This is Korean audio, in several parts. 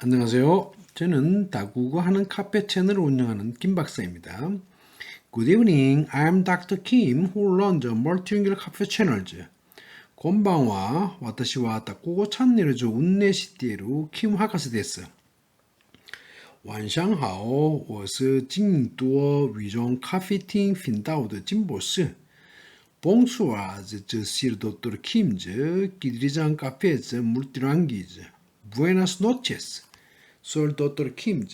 안녕하세요. 저는 다국어 하는 카페 채널을 운영하는 김 박사입니다. Good evening. I'm Dr. Kim who runs a multilingual cafe channels. こんばんは。私はダ国語チャンネルを運営しているキム博士です。晚上好，我是京都위종咖啡厅频道的金博士。Bonsoir, je suis le docteur Kim, qui dirige un café multilingue. Buenas noches. Soy el doctor Kim,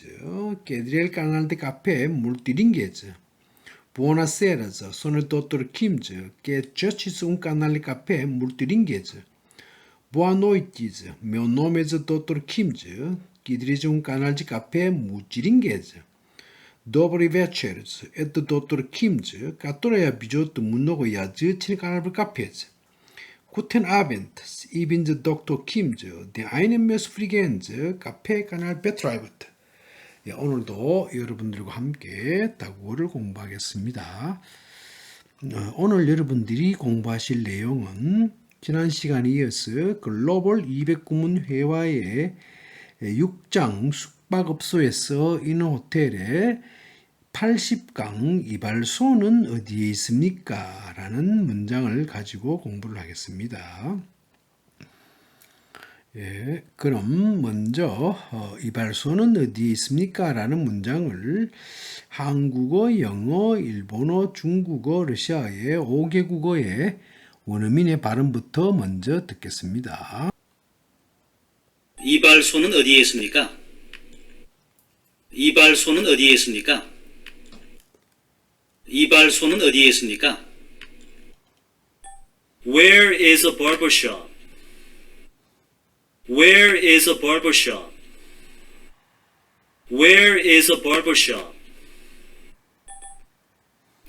que dirige el canal de café multilingüe. Buonasera, sono il dottor Kim, che gestisce un canale di caffè multilingüe. Boa noite, meu nome é Dr. Kim, que dirige um canal de café multilingüe. Dobry wieczór, это доктор Kim, который ведет много язычный канал в кафе. Guten Abend, ich bin der Dr. Kim, der einen Messfrequenz 카페 kanal betreibt. 예, 오늘도 여러분들과 함께 다국어를 공부하겠습니다. 어, 오늘 여러분들이 공부하실 내용은 지난 시간에 이어서 글로벌 209문 회화의 6장 숙박업소에서 있는 호텔에 80강 이발소는 어디에 있습니까? 라는 문장을 가지고 공부를 하겠습니다. 예, 그럼 먼저 어, 이발소는 어디에 있습니까? 라는 문장을 한국어, 영어, 일본어, 중국어, 러시아의 5개 국어의 원어민의 발음부터 먼저 듣겠습니다. 이발소는 어디에 있습니까? 이발소는 어디에 있습니까? 이발소는 어디에 있습니까? Where is a barber shop? Where is a barber shop? Where is a barber shop?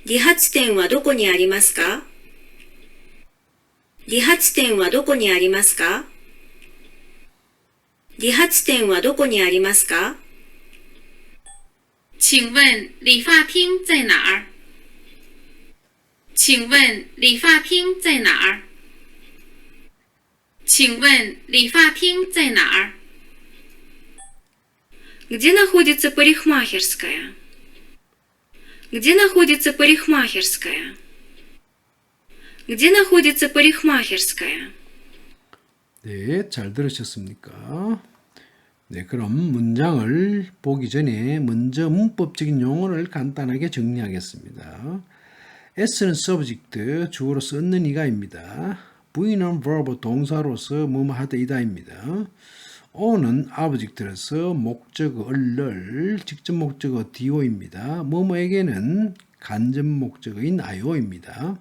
理髪店はどこにありますか理髪店はどこにありますか理髪店はどこにありますか请问理发厅在哪儿？ 请问理发厅在哪儿？请问理发厅在哪儿？ Где находится парикмахерская? Где находится парикмахерская? Где находится парикмахерская? 네, 잘 들으셨습니까? 네, 그럼 문장을 보기 전에 먼저 문법적인 용어를 간단하게 정리하겠습니다. S는 subject, 주어로 쓰는 이가입니다. V는 verb, 동사로서 뭐뭐 하다 이다입니다. O는 object로서 목적어 얼럴, 직접 목적어 do입니다. 뭐뭐에게는 간접 목적어인 io입니다.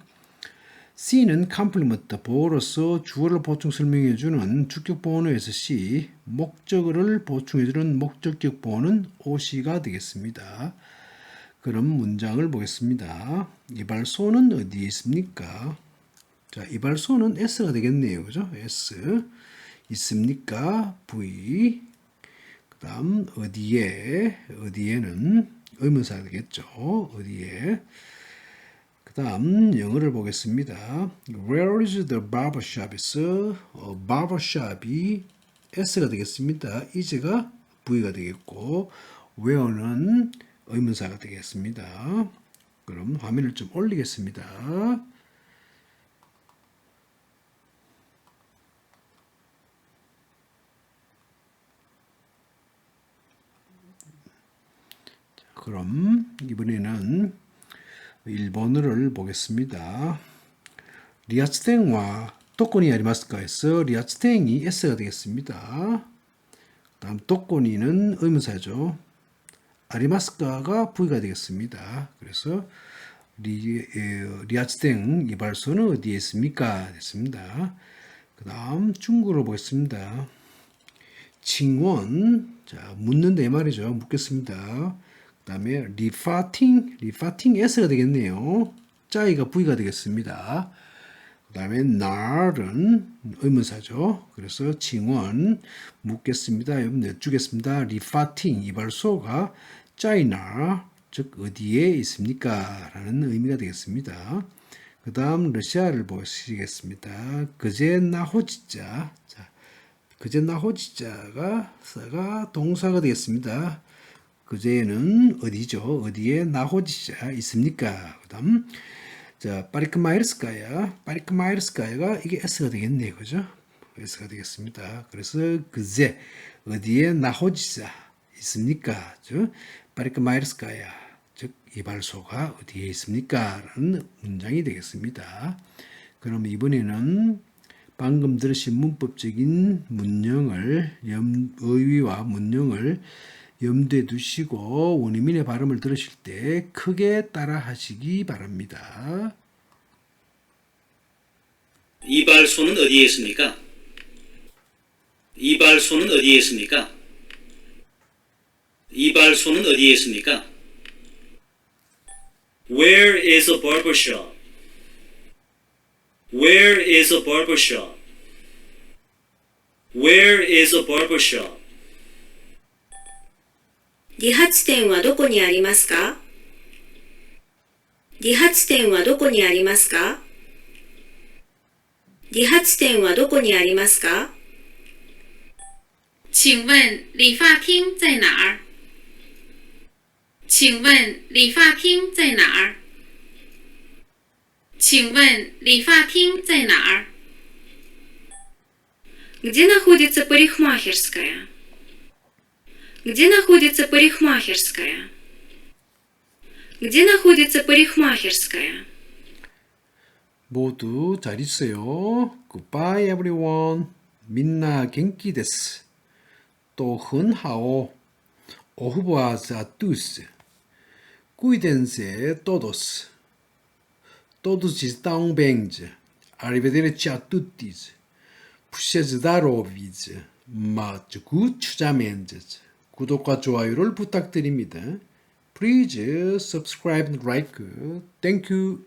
C는 컴플리먼트 보어로서 주어를 보충 설명해주는 주격 보어에서 C, 목적어를 보충해주는 목적격 보어는 OC가 되겠습니다. 그럼 문장을 보겠습니다. 이발소는 어디에 있습니까? 자, 이발소는 S가 되겠네요. 그죠? S. 있습니까? V. 그 다음, 어디에, 어디에는 의문사가 되겠죠. 어디에. 그 다음 영어를 보겠습니다. Where is the barber shop? 있어. 어, barber shop이 S가 되겠습니다. is가 V가 되겠고 where는 의문사가 되겠습니다. 그럼 화면을 좀 올리겠습니다. 그럼 이번에는 일본어를 보겠습니다. 리아츠텐과 도코니 아리마스카 에서 리아츠텐이 S가 되겠습니다. 다음 도코니는 의문사죠. 아리마스카가 V가 되겠습니다. 그래서 리, 리아츠텐 이발소는 어디에 있습니까? 됐습니다. 그 다음 중국어로 보겠습니다. 칭원, 자, 묻는다 이 말이죠. 묻겠습니다. 그 다음에 리파팅, 리파팅 S가 되겠네요. 짜이가 V가 되겠습니다. 그 다음에 날은 의문사죠. 그래서 칭원 묻겠습니다. 여쭈겠습니다. 리파팅 이발소가 짜이나 즉 어디에 있습니까? 라는 의미가 되겠습니다. 그 다음 러시아를 보시겠습니다. 그제 나호지자 자, 그제 나호지자가 서가 동사가 되겠습니다. 그제는 어디죠? 어디에 나호지자 있습니까? 그 다음 자 파리크마이르스카야 파리크마이르스카야가 이게 s가 되겠네요, 그죠? s가 되겠습니다. 그래서 그제 어디에 나호지자 있습니까? 즉 파리크마이르스카야 즉 이발소가 어디에 있습니까? 라는 문장이 되겠습니다. 그럼 이번에는 방금 들으신 문법적인 문형을 염, 어휘와 문형을 염두에 두시고 원어민의 발음을 들으실 때 크게 따라 하시기 바랍니다. 이발소는 어디에 있습니까? 이발소는 어디에 있습니까? 이발소는 어디에 있습니까? Where is a barber shop? Where is a barber shop? Where is a barber shop? 理髪店はどこにありますか理髪店はどこにありますか理髪店はどこにありますか请问理发厅在哪儿？请问理发厅在哪儿？请问理发厅在哪儿？ Где находится парикмахерская? Где находится парикмахерская? Где находится парикмахерская? 모두 잘 있어요. Goodbye everyone. 민나 genki 데스. 또 흔하오. 오후바자 투스. Cuídense todos. Todos estão bem. Arrivederci a tutti. Puxa zdarovic. 마주구 추자멘즈. 구독과 좋아요를 부탁드립니다. Please subscribe and like. Thank you.